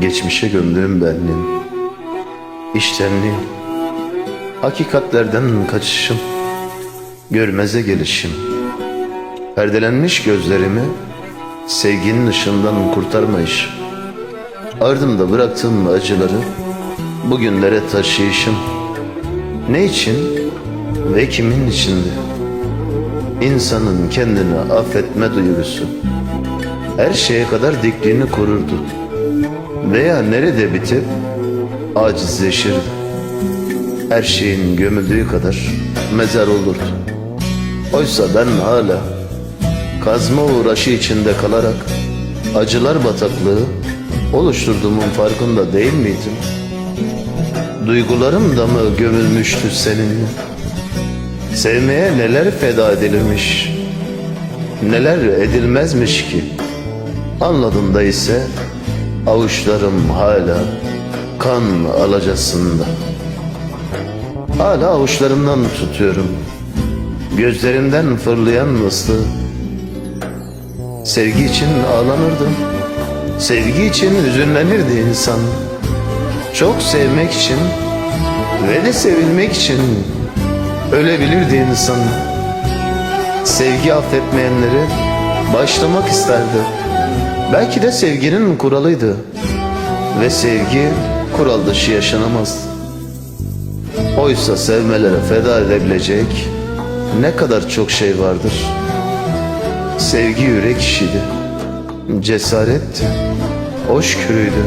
Geçmişe gömdüğüm benliğim İştenliğim Hakikatlerden kaçışım Görmeze gelişim. Perdelenmiş gözlerimi Sevginin ışığından kurtarmayışım Ardımda bıraktığım acıları Bugünlere taşıyışım. Ne için ve kimin içindi İnsanın kendini affetme duygusu. Her şeye kadar dikliğini korurdu veya nerede bitip acizleşirdi. Her şeyin gömüldüğü kadar mezar olurdu. Oysa ben hala kazma uğraşı içinde kalarak acılar bataklığı oluşturduğumun farkında değil miydim? Duygularım da mı gömülmüştü seninle? Sevmeye neler feda edilirmiş, neler edilmezmiş ki? Anladığımda ise Avuçlarım hala kan alacasında. Hala avuçlarımdan tutuyorum. Gözlerimden fırlayan ıslığı. Sevgi için ağlanırdım. Sevgi için hüzünlenirdi insan. Çok sevmek için ve de sevilmek için ölebilirdi insan. Sevgi affetmeyenleri başlamak isterdi. Belki de sevginin kuralıydı. Ve sevgi kural dışı yaşanamaz. Oysa sevmelere feda edebilecek ne kadar çok şey vardır. Sevgi yürek işiydi. Cesaretti. Hoşgörüydü.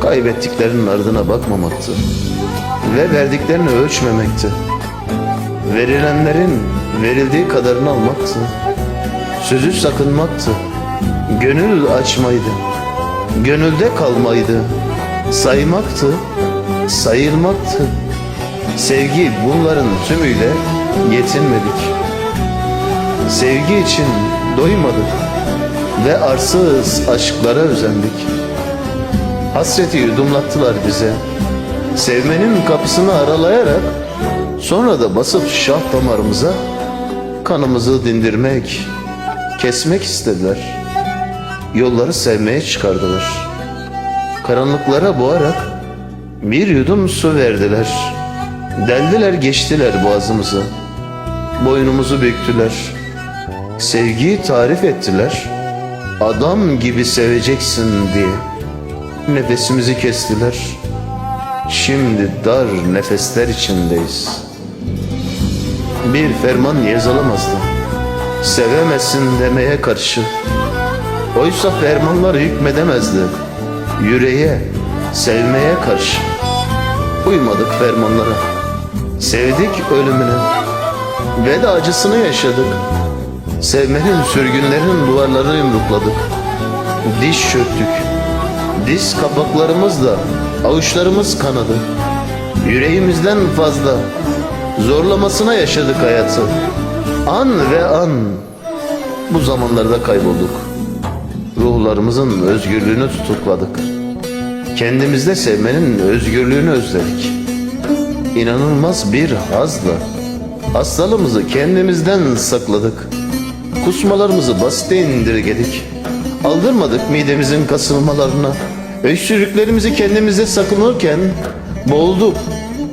Kaybettiklerinin ardına bakmamaktı. Ve verdiklerini ölçmemekti. Verilenlerin verildiği kadarını almaktı. Sözü sakınmaktı. Gönül açmaydı. Gönülde kalmaydı. Saymaktı. Sayılmaktı. Sevgi bunların tümüyle yetinmedik. Sevgi için doymadık ve arsız aşklara özendik. Hasreti yudumlattılar bize. Sevmenin kapısını aralayarak sonra da basıp şah damarımıza kanımızı dindirmek, kesmek istediler.'' Yolları sevmeye çıkardılar. Karanlıklara boğarak bir yudum su verdiler. Deldiler geçtiler boğazımızı. Boynumuzu büktüler. Sevgiyi tarif ettiler. Adam gibi seveceksin diye. Nefesimizi kestiler. Şimdi dar nefesler içindeyiz. Bir ferman yazılamazdı. Sevemezsin demeye karşı Oysa fermanlar hükmedemezdi. Yüreğe, sevmeye karşı. Uymadık fermanlara. Sevdik ölümüne. Ve de acısını yaşadık. Sevmenin sürgünlerin duvarları yumrukladık. Diş çöktük. Diz kapaklarımızla avuçlarımız kanadı. Yüreğimizden fazla zorlamasına yaşadık hayatı. An ve an bu zamanlarda kaybolduk ruhlarımızın özgürlüğünü tutukladık. Kendimizde sevmenin özgürlüğünü özledik. İnanılmaz bir hazla hastalığımızı kendimizden sakladık. Kusmalarımızı basite indirgedik. Aldırmadık midemizin kasılmalarına. Öksürüklerimizi kendimize sakınırken boğulduk.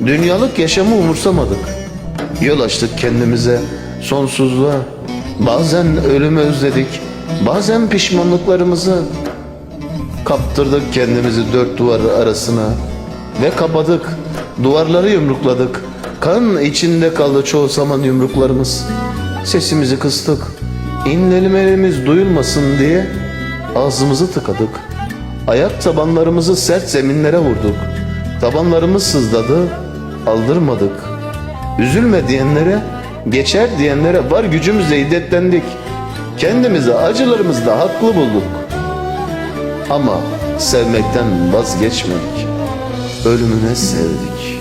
Dünyalık yaşamı umursamadık. Yol açtık kendimize sonsuzluğa. Bazen ölümü özledik. Bazen pişmanlıklarımızı kaptırdık kendimizi dört duvar arasına ve kapadık. Duvarları yumrukladık. Kan içinde kaldı çoğu zaman yumruklarımız. Sesimizi kıstık. İnlemelimiz duyulmasın diye ağzımızı tıkadık. Ayak tabanlarımızı sert zeminlere vurduk. Tabanlarımız sızladı, aldırmadık. Üzülme diyenlere, geçer diyenlere var gücümüzle hiddetlendik.'' Kendimizi acılarımızda haklı bulduk. Ama sevmekten vazgeçmedik. Ölümüne sevdik.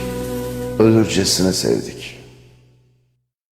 Ölürcesine sevdik.